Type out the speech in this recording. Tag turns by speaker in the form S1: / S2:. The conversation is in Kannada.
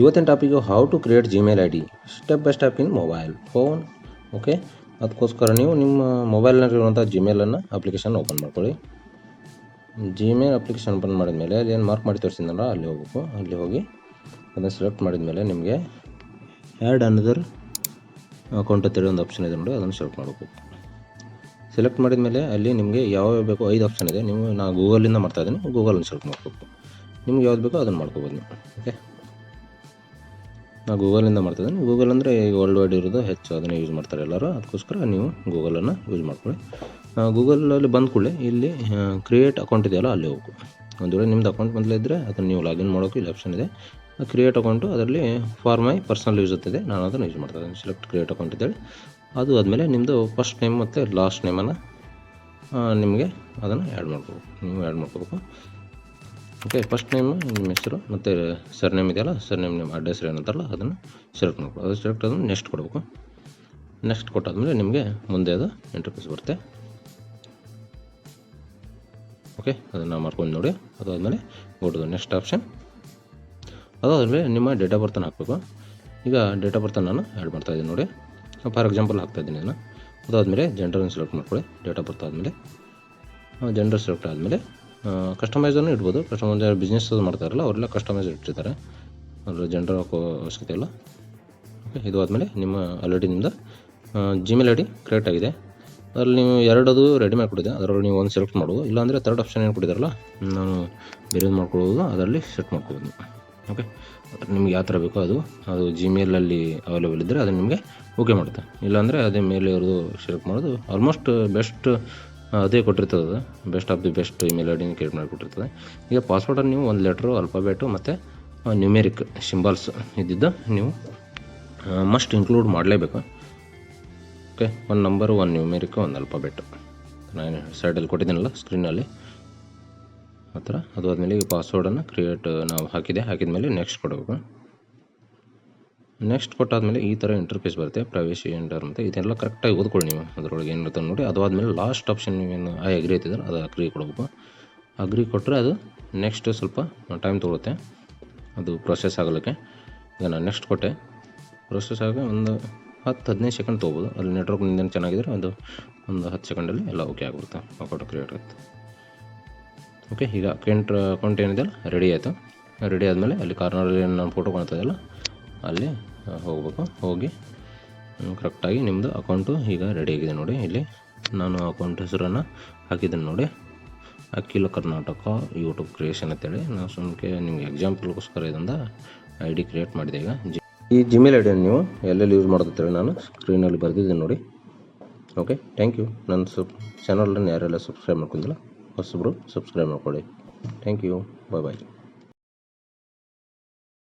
S1: ಇವತ್ತಿನ topic how to create Gmail I D step by step in mobile phone okay ಅದಕ್ಕೋಸ್ಕರ ನೀವು ನಿಮ್ಮ ಮೊಬೈಲ್ನಲ್ಲಿರುವಂಥ ಜಿಮೇಲನ್ನು ಅಪ್ಲಿಕೇಶನ್ ಓಪನ್ ಮಾಡ್ಕೊಳ್ಳಿ. ಜಿಮೇಲ್ ಅಪ್ಲಿಕೇಶನ್ ಓಪನ್ ಮಾಡಿದ್ಮೇಲೆ ಅಲ್ಲಿ ಏನು ಮಾರ್ಕ್ ಮಾಡಿ ತೋರಿಸಿದ್ನಲ್ಲ, ಅಲ್ಲಿ ಹೋಗ್ಬೇಕು. ಅಲ್ಲಿ ಹೋಗಿ ಅದನ್ನು ಸೆಲೆಕ್ಟ್ ಮಾಡಿದ್ಮೇಲೆ ನಿಮಗೆ ಆ್ಯಡ್ ಅನದರ್ ಅಕೌಂಟ್ ಅಂತೇಳಿ ಒಂದು ಆಪ್ಷನ್ ಇದೆ ನೋಡಿ, ಅದನ್ನು ಸೆಲೆಕ್ಟ್ ಮಾಡಬೇಕು. ಸೆಲೆಕ್ಟ್ ಮಾಡಿದ ಮೇಲೆ ಅಲ್ಲಿ ನಿಮಗೆ ಯಾವ ಬೇಕು, ಐದು ಆಪ್ಷನ್ ಇದೆ. ನೀವು ನಾನು ಗೂಗಲಿಂದ ಮಾಡ್ತಾ ಇದ್ದೀನಿ ಗೂಗಲನ್ನು ಸೆಲೆಕ್ಟ್ ಮಾಡ್ಕೋಬೇಕು. ನಿಮ್ಗೆ ಯಾವ್ದು ಬೇಕೋ ಅದನ್ನು ಮಾಡ್ಕೋಬೋದು ನೀವು. ಓಕೆ ನಾನು ಗೂಗಲಿಂದ ಮಾಡ್ತಿದ್ದೀನಿ. ಗೂಗಲ್ ಅಂದರೆ ಈಗ ವರ್ಲ್ಡ್ ವೈಡ್ ಇರೋದು, ಹೆಚ್ಚು ಅದನ್ನೇ ಯೂಸ್ ಮಾಡ್ತಾರೆ ಎಲ್ಲರೂ. ಅದಕ್ಕೋಸ್ಕರ ನೀವು ಗೂಗಲನ್ನು ಯೂಸ್ ಮಾಡ್ಕೊಳ್ಳಿ. ಗೂಗಲಲ್ಲಿ ಬಂದ ಕೂಡಲೇ ಇಲ್ಲಿ ಕ್ರಿಯೇಟ್ ಅಕೌಂಟ್ ಇದೆಯಲ್ಲ, ಅಲ್ಲಿ ಹೋಗು. ಒಂದು ವೇಳೆ ನಿಮ್ದು ಅಕೌಂಟ್ ಮೊದಲೇ ಇದ್ದರೆ ಅದನ್ನು ನೀವು ಲಾಗಿನ್ ಮಾಡೋಕ್ಕೆ ಇಲ್ಲಿ ಆಪ್ಷನ್ ಇದೆ. ಕ್ರಿಯೇಟ್ ಅಕೌಂಟು ಅದರಲ್ಲಿ ಫಾರ್ ಮೈ ಪರ್ಸನಲ್ ಯೂಸ್ ಅಂತಿದೆ ನಾನು ಅದನ್ನು ಯೂಸ್ ಮಾಡ್ತಾ ಇದ್ದೀನಿ. ಸೆಲೆಕ್ಟ್ ಕ್ರಿಯೇಟ್ ಅಕೌಂಟ್ ಅಂತೇಳಿ ಅದು ಆದಮೇಲೆ ನಿಮ್ಮದು ಫಸ್ಟ್ ನೇಮ್ ಮತ್ತು ಲಾಸ್ಟ್ ನೇಮನ್ನು ನಿಮಗೆ ಅದನ್ನು ಆ್ಯಡ್ ಮಾಡ್ಕೋಬೇಕು ನೀವು ಆ್ಯಡ್ ಮಾಡ್ಕೋಬೇಕು. ಓಕೆ ಫಸ್ಟ್ ನೇಮ್ ನಿಮ್ಮ ಹೆಸರು ಮತ್ತು ಸರ್ ನೇಮ್ ಇದೆಯಲ್ಲ ಸರ್ ನೇಮ್ ನಿಮ್ಮ ಅಡ್ರೆಸ್ ಏನಂತಾರಲ್ಲ ಅದನ್ನು ಸೆಲೆಕ್ಟ್ ಮಾಡ್ಕೊಳ್ಳಿ. ಅದು ಸೆಲೆಕ್ಟ್ ಅದನ್ನು ನೆಕ್ಸ್ಟ್ ಕೊಡಬೇಕು. ನೆಕ್ಸ್ಟ್ ಕೊಟ್ಟಾದಮೇಲೆ ನಿಮಗೆ ಮುಂದೆ ಅದು ಇಂಟರ್ಫೇಸ್ ಬರುತ್ತೆ. ಓಕೆ ಅದನ್ನು ಮಾಡ್ಕೊಂಡು ನೋಡಿ. ಅದಾದಮೇಲೆ ಕೊಡೋದು ನೆಕ್ಸ್ಟ್ ಆಪ್ಷನ್ ಅದಾದಮೇಲೆ ನಿಮ್ಮ ಡೇಟ್ ಆಫ್ ಬರ್ತನ್ನು ಹಾಕಬೇಕು. ಈಗ ಡೇಟ್ ಆಫ್ ಬರ್ತಾನ ನಾನು ಆ್ಯಡ್ ಮಾಡ್ತಾಯಿದ್ದೀನಿ ನೋಡಿ. ಫಾರ್ ಎಕ್ಸಾಂಪಲ್ ಹಾಕ್ತಾಯಿದ್ದೀನಿ ನಾನು ಅದಾದಮೇಲೆ ಜೆಂಡರನ್ನು ಸೆಲೆಕ್ಟ್ ಮಾಡ್ಕೊಳ್ಳಿ. ಡೇಟ್ ಆಫ್ ಬರ್ತ್ ಆದಮೇಲೆ. ಜೆಂಡರ್ ಸೆಲೆಕ್ಟ್ ಆದಮೇಲೆ ಕಸ್ಟಮೈಸನ್ನು ಇಡ್ಬೋದು. ಕಸ್ಟಮೈಸ್ ಬಿಸ್ನೆಸ್ ಮಾಡ್ತಾರಲ್ಲ ಅವರೆಲ್ಲ ಕಸ್ಟಮೈಸ್ ಇಟ್ಟಿರ್ತಾರೆ. ಅದ್ರ ಜನರ ಅವಶ್ಯಕತೆ ಇಲ್ಲ. ಓಕೆ ಇದು ಆದಮೇಲೆ ನಿಮ್ಮ ಆಲ್ರೆಡಿ ನಿಮ್ಮದು ಜಿಮೇಲ್ ಐ ಡಿ ಕ್ರಿಯೇಟ್ ಆಗಿದೆ. ಅದರಲ್ಲಿ ನೀವು ಎರಡದು ರೆಡಿ ಮಾಡಿಕೊಟ್ಟಿದೆ. ಅದರಲ್ಲಿ ನೀವು ಒಂದು ಸೆಲೆಕ್ಟ್ ಮಾಡೋದು. ಇಲ್ಲಾಂದರೆ ತರ್ಡ್ ಆಪ್ಷನ್ ಏನು ಕೊಟ್ಟಿದ್ದಾರಲ್ಲ ನಾನು ಬೇರೆ ಮಾಡ್ಕೊಳ್ಳೋದು, ಅದರಲ್ಲಿ ಸೆಟ್ ಮಾಡ್ಕೊಬೋದು ಓಕೆ ನಿಮ್ಗೆ ಯಾವ ಥರ ಬೇಕೋ ಅದು. ಅದು ಜಿಮೇಲಲ್ಲಿ ಅವೈಲೇಬಲ್ ಇದ್ದರೆ ಅದು ನಿಮಗೆ ಓಕೆ ಮಾಡುತ್ತೆ. ಇಲ್ಲಾಂದರೆ ಅದೇ ಮೇಲೆ ಅವ್ರದ್ದು ಸೆಲೆಕ್ಟ್ ಮಾಡೋದು ಆಲ್ಮೋಸ್ಟ್ ಬೆಸ್ಟ್ ಅದೇ ಕೊಟ್ಟಿರ್ತದೆ. Best of the best email I ಡಿನ create ಮಾಡಿಕೊಟ್ಟಿರ್ತದೆ. ಈಗ ಪಾಸ್ವರ್ಡನ್ನು ನೀವು ಒಂದು ಲೆಟ್ರು ಅಲ್ಫಾಬೆಟು ಮತ್ತು ನ್ಯೂಮೆರಿಕ್ ಸಿಂಬಲ್ಸ್ ಇದ್ದಿದ್ದು ನೀವು ಮಸ್ಟ್ ಇನ್ಕ್ಲೂಡ್ ಮಾಡಲೇಬೇಕು. ಓಕೆ ಒಂದು ನಂಬರು ಒಂದು ನ್ಯೂಮೆರಿಕ್ ಒಂದು ಅಲ್ಫಾಬೆಟ್ ನಾನು ಸೈಡಲ್ಲಿ ಕೊಟ್ಟಿದ್ದೀನಲ್ಲ ಸ್ಕ್ರೀನಲ್ಲಿ ಆ ಥರ ಅದು ಆದಮೇಲೆ ಈಗ ಪಾಸ್ವರ್ಡನ್ನು ಕ್ರಿಯೇಟ್ ನಾವು ಹಾಕಿದೆ. ಹಾಕಿದ ಮೇಲೆ ನೆಕ್ಸ್ಟ್ ಕೊಡಬೇಕು. ನೆಕ್ಸ್ಟ್ ಕೊಟ್ಟಾದಮೇಲೆ ಈ ಥರ ಇಂಟರ್ಫೇಸ್ ಬರುತ್ತೆ ಪ್ರವೇಶ ಎಂಟರ್ ಅಂತ ಇದೆಲ್ಲ ಕರೆಕ್ಟಾಗಿ ಓದ್ಕೊಳ್ಳಿ ನೀವು. ಅದರೊಳಗೆ ಏನಿರುತ್ತೆ ನೋಡಿ, ಅದಾದಮೇಲೆ ಲಾಸ್ಟ್ ಆಪ್ಷನ್ ನೀವೇನು ಐ ಅಗ್ರಿ ಐತಿದ್ರೆ ಅದು ಅಗ್ರಿ ಕೊಡಬೇಕು. ಅಗ್ರಿ ಕೊಟ್ಟರೆ ಅದು ನೆಕ್ಸ್ಟ್ ಸ್ವಲ್ಪ ಟೈಮ್ ತೊಗೊಳುತ್ತೆ, ಅದು ಪ್ರೊಸೆಸ್ ಆಗಲಿಕ್ಕೆ. ಈಗ ನಾನು ನೆಕ್ಸ್ಟ್ ಕೊಟ್ಟೆ ಪ್ರೊಸೆಸ್ ಆಗಿ ಒಂದು ಹತ್ತು, ಹದಿನೈದು ಸೆಕೆಂಡ್ ತೊಗೋಬೋದು. ಅಲ್ಲಿ ನೆಟ್ವರ್ಕ್ ನಿಂದೇನು ಚೆನ್ನಾಗಿದ್ರೆ ಅದು ಒಂದು ಹತ್ತು ಸೆಕೆಂಡಲ್ಲಿ ಎಲ್ಲ ಓಕೆ ಆಗಿಬಿಡುತ್ತೆ ಅಕೌಂಟ್ ಕ್ರಿಯೇಟ್ ಆಗುತ್ತೆ. ಓಕೆ ಈಗ ಅಕೌಂಟ್ ಅಕೌಂಟ್ ಏನಿದೆಯಲ್ಲ ರೆಡಿ ಆಯಿತು. ರೆಡಿ ಆದಮೇಲೆ ಅಲ್ಲಿ ಕಾರ್ನರಲ್ಲಿ ನಾನು ಫೋಟೋ ಕಾಣ್ತದಲ್ಲ ಅಲ್ಲಿ ಹೋಗಬೇಕು. ಹೋಗಿ ಕರೆಕ್ಟಾಗಿ ನಿಮ್ಮದು ಅಕೌಂಟು ಈಗ ರೆಡಿ ಆಗಿದೆ ನೋಡಿ. ಇಲ್ಲಿ ನಾನು ಅಕೌಂಟ್ ಹೆಸರನ್ನು ಹಾಕಿದ್ದೀನಿ ನೋಡಿ. ಅಖಿಲ ಕರ್ನಾಟಕ ಯೂಟ್ಯೂಬ್ ಕ್ರಿಯೇಷನ್ ಅಂತೇಳಿ. ನಾವು ಸುಮ್ಮನೆ ನಿಮಗೆ ಎಕ್ಸಾಂಪಲ್ಗೋಸ್ಕರ ಇದೊಂದು ಐ ಡಿ ಕ್ರಿಯೇಟ್ ಮಾಡಿದೆ ಈಗ. ಜಿ ಈ ಜಿಮೇಲ್ ಐ ಡಿಯನ್ನು ನೀವು ಎಲ್ಲೆಲ್ಲಿ ಯೂಸ್ ಮಾಡೋದಂತೇಳಿ ನಾನು ಸ್ಕ್ರೀನಲ್ಲಿ ಬರೆದಿದ್ದೀನಿ ನೋಡಿ. ಓಕೆ ಥ್ಯಾಂಕ್ ಯು ನನ್ನ ಸಬ್ ಚಾನಲನ್ನು ಯಾರೆಲ್ಲ ಸಬ್ಸ್ಕ್ರೈಬ್ ಮಾಡ್ಕೊಂಡಿಲ್ಲ, ಹೊಸಬ್ರು ಸಬ್ಸ್ಕ್ರೈಬ್ ಮಾಡ್ಕೊಳ್ಳಿ. Thank you bye bye